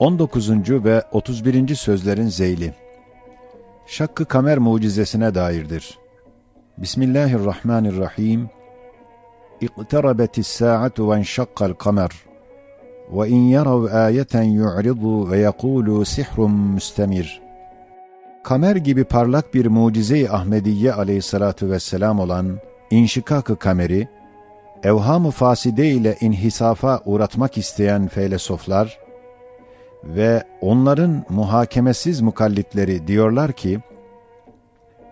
19. ve 31. sözlerin zeyli. Şakkı kamer mucizesine dairdir. Bismillahirrahmanirrahim. İqterabetis sa'atu ve enşakkal kamer. Ve in yarav ayeten yu'ridu ve yekulu sihrun müstemir. Kamer gibi parlak bir mucize-i Ahmediye aleyhissalatu vesselam olan inşikak-ı kameri, evham-ı faside ile inhisafa uğratmak isteyen feylesoflar, ve onların muhakemesiz mukallitleri diyorlar ki,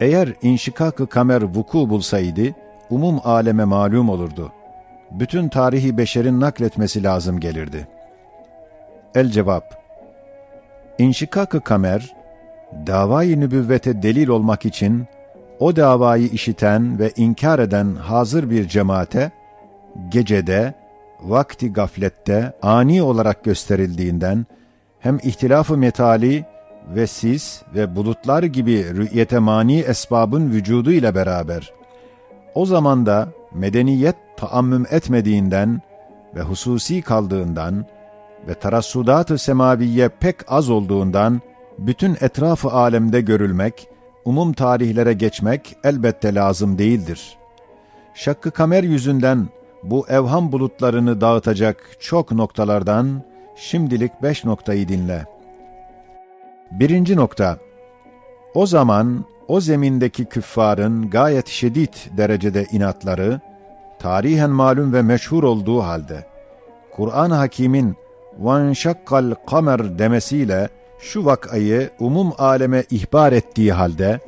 eğer inşikak-ı kamer vuku bulsaydı, umum aleme malum olurdu. Bütün tarihi beşerin nakletmesi lazım gelirdi. El cevap İnşikak-ı kamer, davayı nübüvvete delil olmak için, o davayı işiten ve inkar eden hazır bir cemaate, gecede, vakti gaflette, ani olarak gösterildiğinden, hem ihtilafı metali ve sis ve bulutlar gibi rü'yete mani esbabın vücudu ile beraber, o zamanda medeniyet taammüm etmediğinden ve hususi kaldığından ve tarassudat-ı semaviye pek az olduğundan, bütün etrafı alemde görülmek, umum tarihlere geçmek elbette lazım değildir. Şakkı kamer yüzünden bu evham bulutlarını dağıtacak çok noktalardan, Şimdilik beş noktayı dinle. Birinci nokta. O zaman o zemindeki küffarın gayet şiddet derecede inatları, tarihen malum ve meşhur olduğu halde, Kur'an-ı Hakîm'in şakkal kamer demesiyle şu vakayı umum aleme ihbar ettiği halde,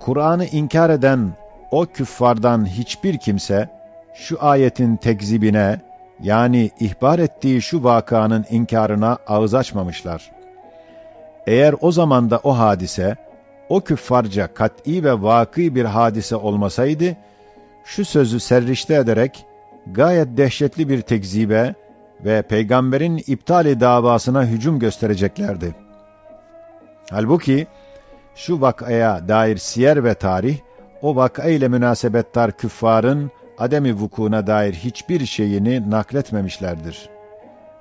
Kur'an'ı inkar eden o küffardan hiçbir kimse, şu ayetin tekzibine, yani ihbar ettiği şu vakanın inkarına ağız açmamışlar. Eğer o zamanda o hadise, o küffarca kat'i ve vakı bir hadise olmasaydı, şu sözü serrişte ederek, gayet dehşetli bir tekzibe ve peygamberin iptali davasına hücum göstereceklerdi. Halbuki, şu vakaya dair siyer ve tarih, o vaka ile münasebettar küffarın ademi vukuuna dair hiçbir şeyini nakletmemişlerdir.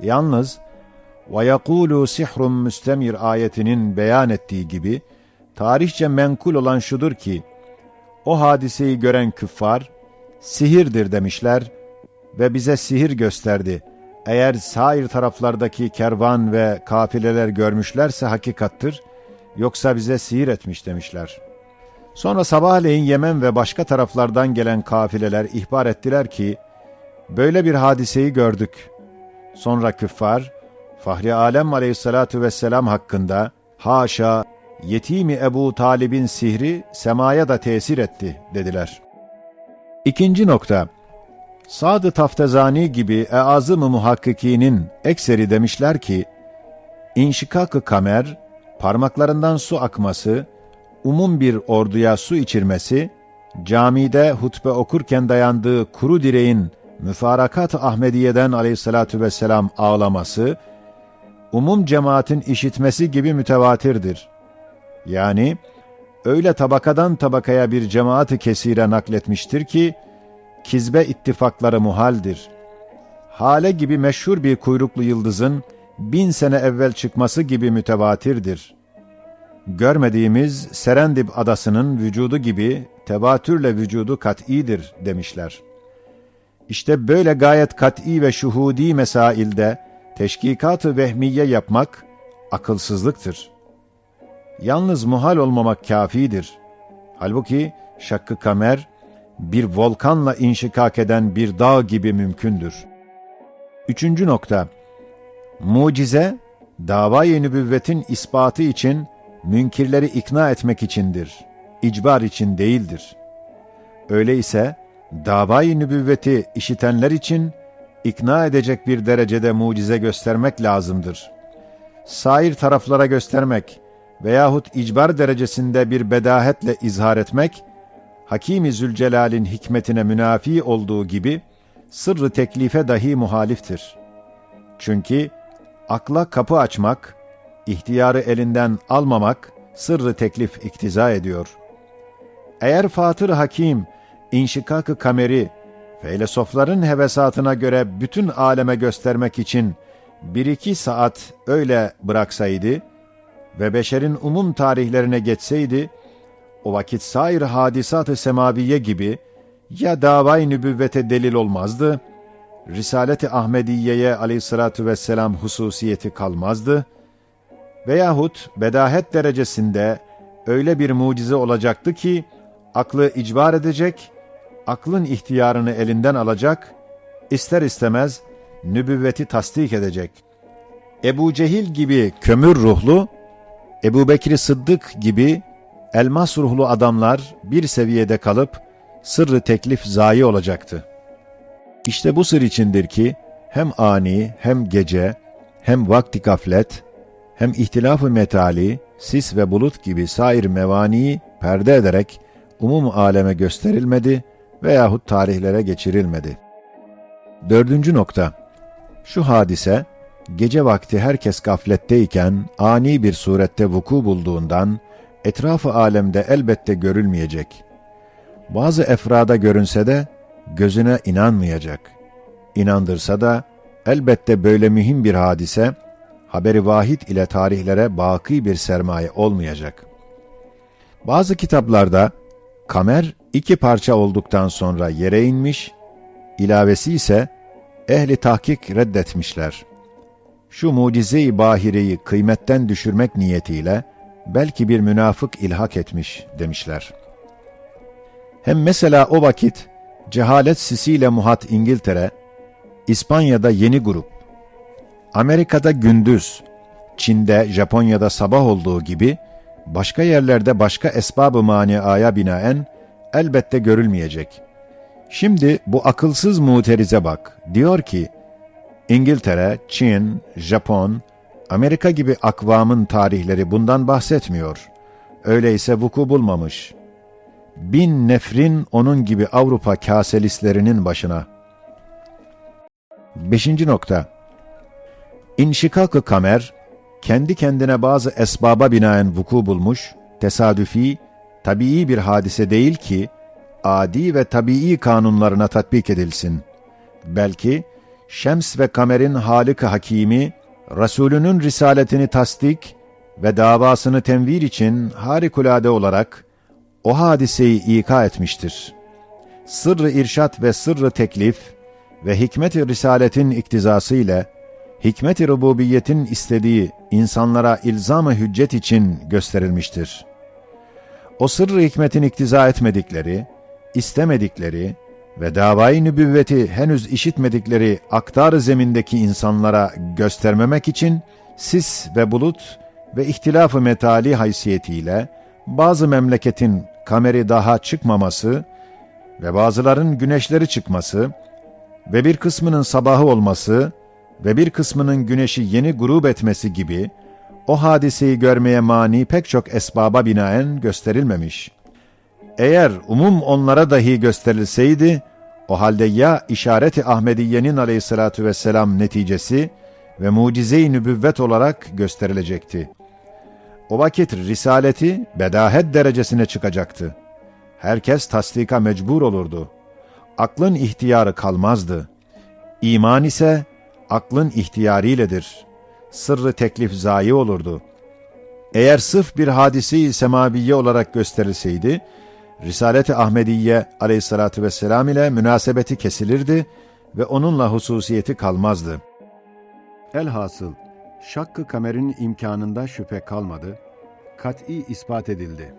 Yalnız وَيَقُولُ sihrun müstemir ayetinin beyan ettiği gibi, tarihçe menkul olan şudur ki, o hadiseyi gören küffar, sihirdir demişler ve bize sihir gösterdi. Eğer sair taraflardaki kervan ve kafileler görmüşlerse hakikattır, yoksa bize sihir etmiş demişler.'' Sonra sabahleyin Yemen ve başka taraflardan gelen kafileler ihbar ettiler ki, böyle bir hadiseyi gördük. Sonra küffar, Fahri Alem aleyhissalatu vesselam hakkında, haşa, yetimi Ebu Talib'in sihri semaya da tesir etti dediler. İkinci nokta, Sad-ı Taftezani gibi eazım-ı muhakkikinin ekseri demişler ki, inşikak-ı kamer, parmaklarından su akması, umum bir orduya su içirmesi, camide hutbe okurken dayandığı kuru direğin müfarakat Ahmediye'den aleyhissalatu vesselam ağlaması, umum cemaatin işitmesi gibi mütevatirdir. Yani, öyle tabakadan tabakaya bir cemaati kesire nakletmiştir ki, kizbe ittifakları muhaldir. Hale gibi meşhur bir kuyruklu yıldızın, bin sene evvel çıkması gibi mütevatirdir görmediğimiz Serendib adasının vücudu gibi tevatürle vücudu kat'idir demişler. İşte böyle gayet kat'i ve şuhudi mesailde teşkikat-ı vehmiye yapmak akılsızlıktır. Yalnız muhal olmamak kafidir. Halbuki şakkı kamer bir volkanla inşikak eden bir dağ gibi mümkündür. Üçüncü nokta, mucize, davayı nübüvvetin ispatı için münkirleri ikna etmek içindir, icbar için değildir. Öyleyse, davayı nübüvveti işitenler için ikna edecek bir derecede mucize göstermek lazımdır. Sair taraflara göstermek veyahut icbar derecesinde bir bedahetle izhar etmek, Hakim-i Zülcelal'in hikmetine münafi olduğu gibi, sırrı teklife dahi muhaliftir. Çünkü akla kapı açmak, ihtiyarı elinden almamak sırrı teklif iktiza ediyor. Eğer Fatır Hakim inşikak-ı kameri feylesofların hevesatına göre bütün aleme göstermek için bir iki saat öyle bıraksaydı ve beşerin umum tarihlerine geçseydi, o vakit sair hadisat-ı semaviye gibi ya davay nübüvvete delil olmazdı, Risalet-i Ahmediye'ye aleyhissalatü vesselam hususiyeti kalmazdı, veyahut bedahet derecesinde öyle bir mucize olacaktı ki, aklı icbar edecek, aklın ihtiyarını elinden alacak, ister istemez nübüvveti tasdik edecek. Ebu Cehil gibi kömür ruhlu, Ebu Bekir Sıddık gibi elmas ruhlu adamlar bir seviyede kalıp sırrı teklif zayi olacaktı. İşte bu sır içindir ki hem ani hem gece hem vakti gaflet hem ihtilafı metali, sis ve bulut gibi sair mevaniyi perde ederek umum aleme gösterilmedi veyahut tarihlere geçirilmedi. Dördüncü nokta. Şu hadise, gece vakti herkes gafletteyken ani bir surette vuku bulduğundan, etrafı alemde elbette görülmeyecek. Bazı efrada görünse de, gözüne inanmayacak. İnandırsa da, elbette böyle mühim bir hadise, haberi vahid ile tarihlere baki bir sermaye olmayacak. Bazı kitaplarda, kamer iki parça olduktan sonra yere inmiş, ilavesi ise ehli tahkik reddetmişler. Şu mucize-i bahireyi kıymetten düşürmek niyetiyle belki bir münafık ilhak etmiş demişler. Hem mesela o vakit cehalet sisiyle muhat İngiltere, İspanya'da yeni grup, Amerika'da gündüz, Çin'de, Japonya'da sabah olduğu gibi başka yerlerde başka esbab-ı maniaya binaen elbette görülmeyecek. Şimdi bu akılsız muterize bak. Diyor ki, İngiltere, Çin, Japon, Amerika gibi akvamın tarihleri bundan bahsetmiyor. Öyleyse vuku bulmamış. Bin nefrin onun gibi Avrupa kaselistlerinin başına. Beşinci nokta. İnşikak-ı kamer, kendi kendine bazı esbaba binaen vuku bulmuş, tesadüfi, tabii bir hadise değil ki, adi ve tabii kanunlarına tatbik edilsin. Belki, Şems ve Kamer'in halik Hakimi, Resulünün risaletini tasdik ve davasını tenvir için harikulade olarak o hadiseyi ika etmiştir. Sırrı irşat ve sırrı teklif ve hikmet-i risaletin iktizası ile hikmet-i rububiyetin istediği insanlara ilzam-ı hüccet için gösterilmiştir. O sırrı hikmetin iktiza etmedikleri, istemedikleri ve davayı nübüvveti henüz işitmedikleri aktar zemindeki insanlara göstermemek için sis ve bulut ve ihtilafı metali haysiyetiyle bazı memleketin kameri daha çıkmaması ve bazıların güneşleri çıkması ve bir kısmının sabahı olması ve bir kısmının güneşi yeni grup etmesi gibi o hadiseyi görmeye mani pek çok esbaba binaen gösterilmemiş. Eğer umum onlara dahi gösterilseydi, o halde ya işareti Ahmediye'nin aleyhissalatu vesselam neticesi ve mucize-i nübüvvet olarak gösterilecekti. O vakit risaleti bedahet derecesine çıkacaktı. Herkes tasdika mecbur olurdu. Aklın ihtiyarı kalmazdı. İman ise aklın ihtiyariyledir. Sırrı teklif zayi olurdu. Eğer sırf bir hadisi semaviye olarak gösterilseydi, Risalet-i Ahmediye aleyhissalatü vesselam ile münasebeti kesilirdi ve onunla hususiyeti kalmazdı. Elhasıl, şakkı kamerin imkanında şüphe kalmadı, kat'i ispat edildi.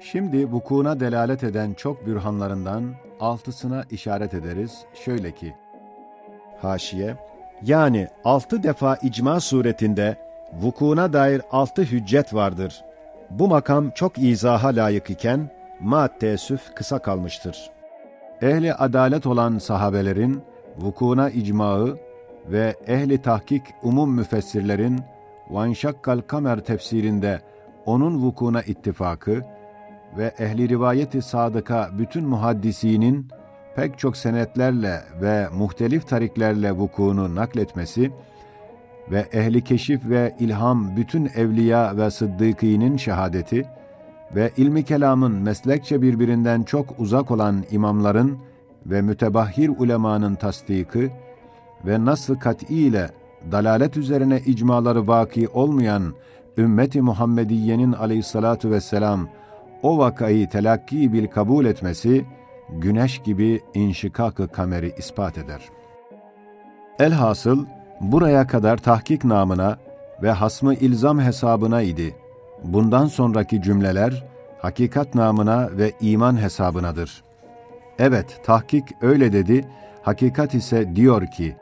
Şimdi vukuuna delalet eden çok bürhanlarından altısına işaret ederiz. Şöyle ki, Haşiye, yani altı defa icma suretinde vukuuna dair altı hüccet vardır. Bu makam çok izaha layık iken, ma teessüf kısa kalmıştır. Ehli adalet olan sahabelerin vukuuna icmağı ve ehli tahkik umum müfessirlerin Vanşakkal Kamer tefsirinde onun vukuuna ittifakı ve ehli rivayeti sadıka bütün muhaddisinin pek çok senetlerle ve muhtelif tariklerle vukuunu nakletmesi ve ehli keşif ve ilham bütün evliya ve sıddıkînin şehadeti ve ilmi kelamın meslekçe birbirinden çok uzak olan imamların ve mütebahhir ulemanın tasdiki ve nasıl kat'i ile dalalet üzerine icmaları vaki olmayan ümmeti Muhammediye'nin aleyhissalatu vesselam o vakayı telakki bil kabul etmesi, güneş gibi inşikak-ı kameri ispat eder. Elhasıl, buraya kadar tahkik namına ve hasmı ilzam hesabına idi. Bundan sonraki cümleler, hakikat namına ve iman hesabınadır. Evet, tahkik öyle dedi, hakikat ise diyor ki,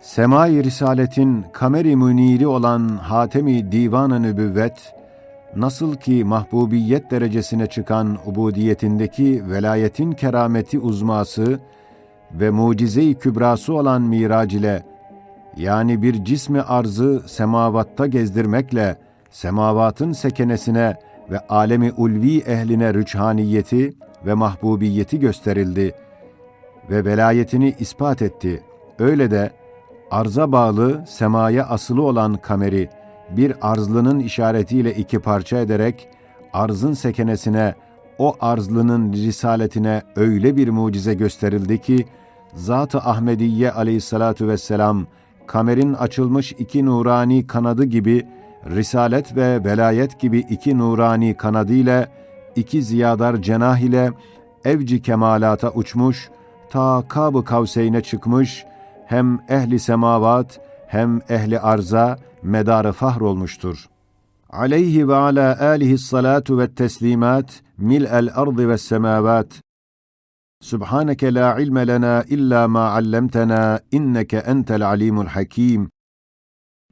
Semai Risaletin kameri müniri olan Hatemi Divan-ı Nübüvvet, nasıl ki mahbubiyet derecesine çıkan ubudiyetindeki velayetin kerameti uzması ve mucize-i kübrası olan mirac ile, yani bir cismi arzı semavatta gezdirmekle, semavatın sekenesine ve alemi ulvi ehline rüçhaniyeti ve mahbubiyeti gösterildi ve velayetini ispat etti. Öyle de, arza bağlı, semaya asılı olan kameri, bir arzlının işaretiyle iki parça ederek, arzın sekenesine, o arzlının risaletine öyle bir mucize gösterildi ki, Zat-ı Ahmediye aleyhissalatu vesselam, kamerin açılmış iki nurani kanadı gibi, risalet ve velayet gibi iki nurani kanadı ile, iki ziyadar cenah ile, evci kemalata uçmuş, ta Kab-ı Kavseyn'e çıkmış, hem ehli semavat hem ehli arza medarı fahr olmuştur. Aleyhi ve ala alihi salatu ve teslimat mil'el ardı ve semavat. Subhaneke la ilme lena illa ma allamtena inneke entel alimul hakim.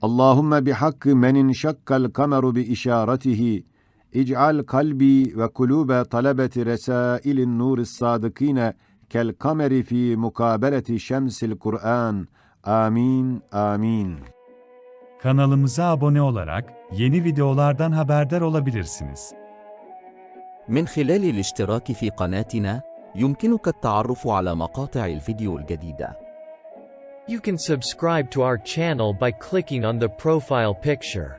Allahümme bihakkı menin şakkal kameru bi işaretihi ve kulube talebeti resailin nuris sadıkine kel kameri fi mukabeleti şemsil Kur'an. Amin, amin. Kanalımıza abone olarak yeni videolardan haberdar olabilirsiniz. من خلال الاشتراك في قناتنا يمكنك التعرف على مقاطع الفيديو الجديدة You can subscribe to our channel by clicking on the profile picture.